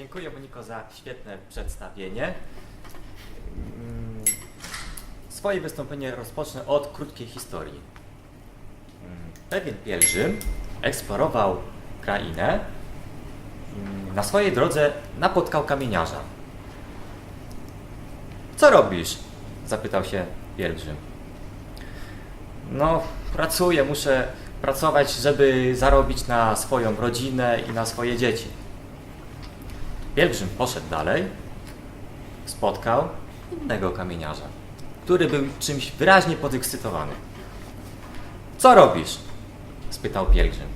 Dziękuję Moniko za świetne przedstawienie. Mm, Swoje wystąpienie rozpocznę od krótkiej historii. Mm, Pewien pielgrzym eksplorował krainę. Mm, Na swojej drodze napotkał kamieniarza. Co robisz? zapytał się pielgrzym. No, pracuję, muszę pracować, żeby zarobić na swoją rodzinę i na swoje dzieci. Pielgrzym poszedł dalej, spotkał innego kamieniarza, który był czymś wyraźnie podekscytowany. Co robisz? spytał pielgrzym.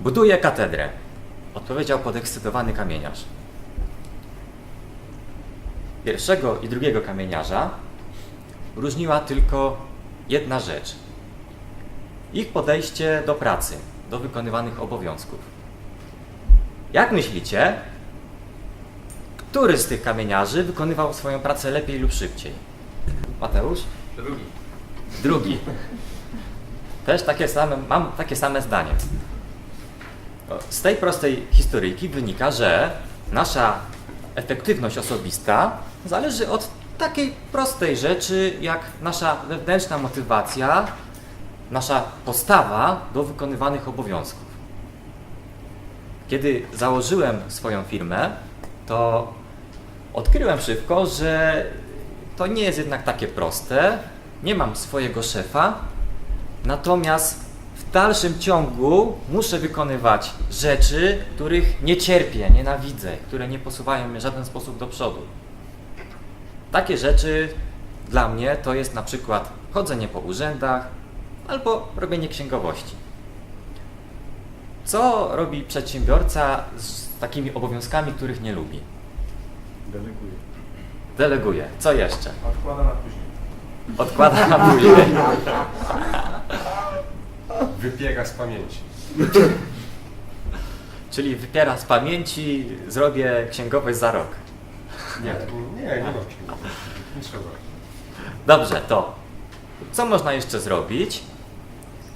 Buduję katedrę, odpowiedział podekscytowany kamieniarz. Pierwszego i drugiego kamieniarza różniła tylko jedna rzecz. Ich podejście do pracy, do wykonywanych obowiązków. Jak myślicie, który z tych kamieniarzy wykonywał swoją pracę lepiej lub szybciej? Mateusz? Drugi. Drugi. Też takie same, mam takie same zdanie. Z tej prostej historyjki wynika, że nasza efektywność osobista zależy od takiej prostej rzeczy, jak nasza wewnętrzna motywacja, nasza postawa do wykonywanych obowiązków. Kiedy założyłem swoją firmę, to odkryłem szybko, że to nie jest jednak takie proste. Nie mam swojego szefa, natomiast w dalszym ciągu muszę wykonywać rzeczy, których nie cierpię, nienawidzę, które nie posuwają mnie w żaden sposób do przodu. Takie rzeczy dla mnie to jest na przykład chodzenie po urzędach albo robienie księgowości. Co robi przedsiębiorca z takimi obowiązkami, których nie lubi? Deleguję. Deleguje. Co jeszcze? Odkładam na później. Odkłada na później. Wybiega z pamięci. Czyli wypiera z pamięci, zrobię księgowość za rok. Nie, nie, nie mam księgowości. Nie trzeba. Dobrze, to co można jeszcze zrobić,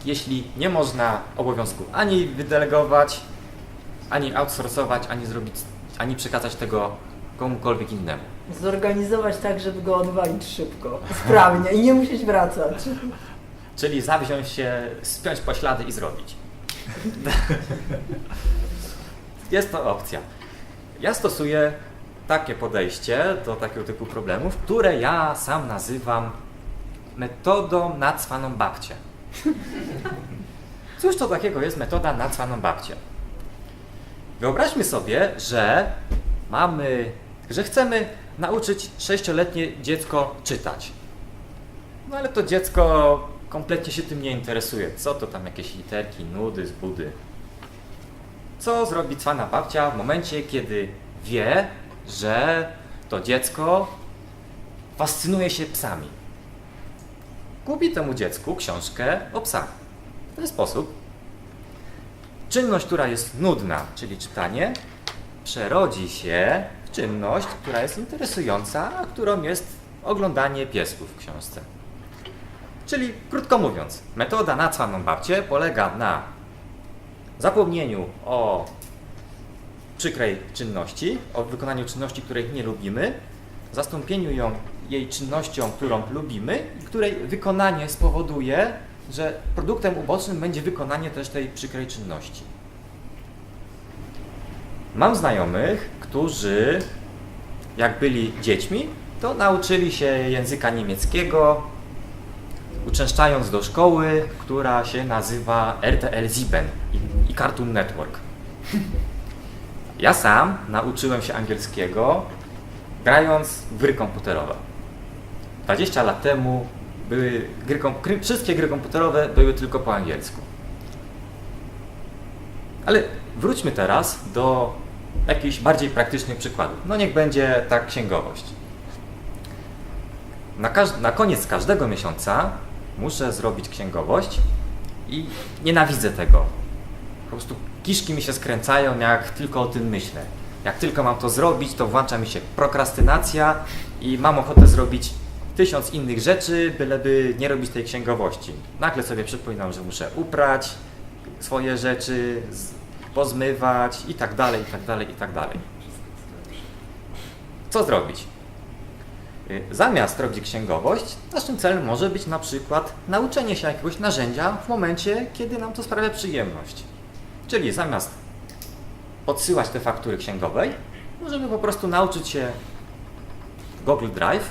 jeśli nie można obowiązków ani wydelegować, ani outsourcować, ani zrobić, ani przekazać tego komukolwiek innemu? Zorganizować tak, żeby go odwalić szybko, sprawnie i nie musieć wracać. Czyli zawziąć się, spiąć poślady i zrobić. Jest to opcja. Ja stosuję takie podejście do takiego typu problemów, które ja sam nazywam metodą na cwaną babcię. Cóż to takiego jest metoda na cwaną babcię? Wyobraźmy sobie, że mamy, że chcemy nauczyć sześcioletnie dziecko czytać. No ale to dziecko kompletnie się tym nie interesuje. Co to tam jakieś literki, nudy, zbudy. Co zrobi cwana babcia w momencie, kiedy wie, że to dziecko fascynuje się psami? Kupi temu dziecku książkę o psach. W ten sposób czynność, która jest nudna, czyli czytanie, przerodzi się w czynność, która jest interesująca, a którą jest oglądanie piesków w książce. Czyli krótko mówiąc, metoda na cwaną babcię polega na zapomnieniu o przykrej czynności, o wykonaniu czynności, której nie lubimy, zastąpieniu ją jej czynnością, którą lubimy i której wykonanie spowoduje, że produktem ubocznym będzie wykonanie też tej przykrej czynności. Mam znajomych, którzy jak byli dziećmi, to nauczyli się języka niemieckiego, uczęszczając do szkoły, która się nazywa RTL Sieben i, Cartoon Network. Ja sam nauczyłem się angielskiego grając w gry komputerowe. 20 lat temu były gry, gry, wszystkie gry komputerowe były tylko po angielsku. Ale wróćmy teraz do jakichś bardziej praktycznych przykładów. No niech będzie ta księgowość. Na, na koniec każdego miesiąca muszę zrobić księgowość i nienawidzę tego. Po prostu kiszki mi się skręcają, jak tylko o tym myślę. Jak tylko mam to zrobić, to włącza mi się prokrastynacja i mam ochotę zrobić tysiąc innych rzeczy, byleby nie robić tej księgowości. Nagle sobie przypominam, że muszę uprać swoje rzeczy, pozmywać i tak dalej, i tak dalej, i tak dalej. Co zrobić? Y, Zamiast robić księgowość, naszym celem może być na przykład nauczenie się jakiegoś narzędzia w momencie, kiedy nam to sprawia przyjemność. Czyli zamiast odsyłać te faktury księgowej, możemy po prostu nauczyć się Google Drive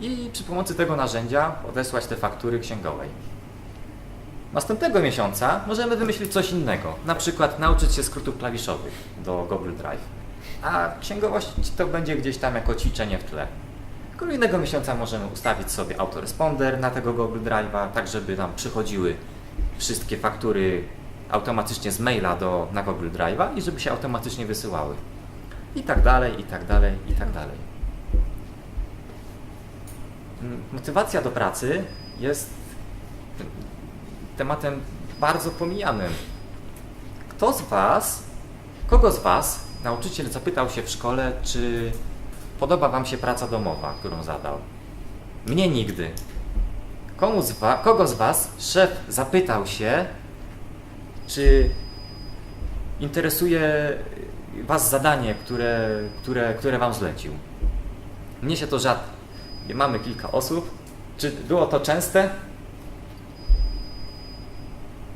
i przy pomocy tego narzędzia odesłać te faktury księgowej. Następnego miesiąca możemy wymyślić coś innego, na przykład nauczyć się skrótów klawiszowych do Google Drive, a księgowość to będzie gdzieś tam jako ćwiczenie w tle. Kolejnego miesiąca możemy ustawić sobie autoresponder na tego Google Drive'a, tak żeby nam przychodziły wszystkie faktury automatycznie z maila do, na Google Drive'a i żeby się automatycznie wysyłały. I tak dalej, i tak dalej, i tak dalej. Mm, Motywacja do pracy jest tematem bardzo pomijanym. Kto z Was, kogo z Was nauczyciel zapytał się w szkole, czy podoba Wam się praca domowa, którą zadał? Mnie nigdy. Komu z kogo z Was szef zapytał się, czy interesuje Was zadanie, które, które, które Wam zlecił? Mnie się to rzadko. Mamy kilka osób. Czy było to częste?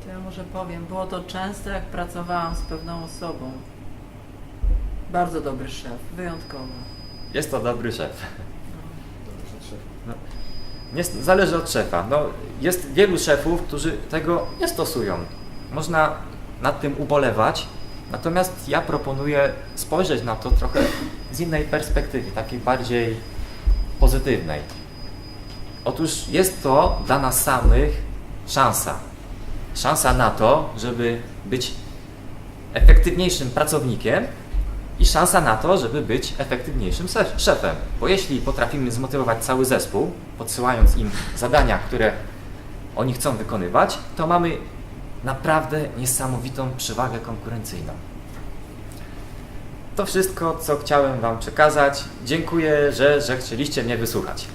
To ja może powiem, było to często, jak pracowałam z pewną osobą. Bardzo dobry szef, wyjątkowo. Jest to dobry szef. No, nie, zależy od szefa. No, jest wielu szefów, którzy tego nie stosują. Można nad tym ubolewać, natomiast ja proponuję spojrzeć na to trochę z innej perspektywy, takiej bardziej pozytywnej. Otóż jest to dla nas samych szansa. Szansa na to, żeby być efektywniejszym pracownikiem i szansa na to, żeby być efektywniejszym szefem. Bo jeśli potrafimy zmotywować cały zespół, podsyłając im zadania, które oni chcą wykonywać, to mamy naprawdę niesamowitą przewagę konkurencyjną. To wszystko, co chciałem Wam przekazać. Dziękuję, że, że chcieliście mnie wysłuchać.